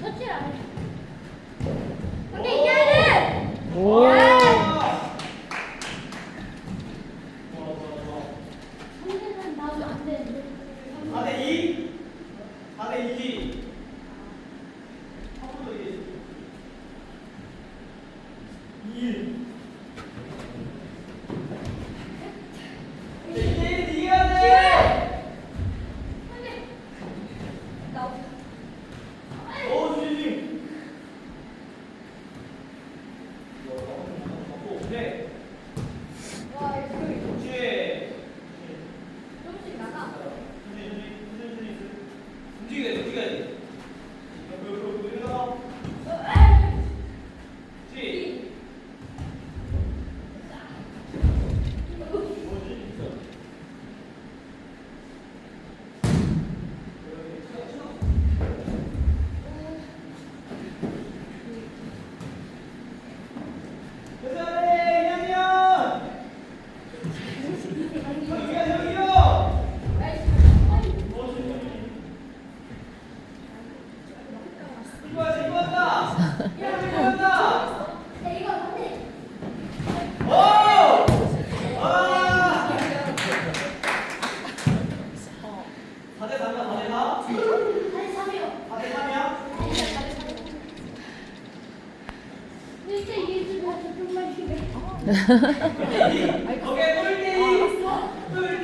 터치를 안 해. 근데 이겨야 오! 오케이, 홀딩! 홀딩!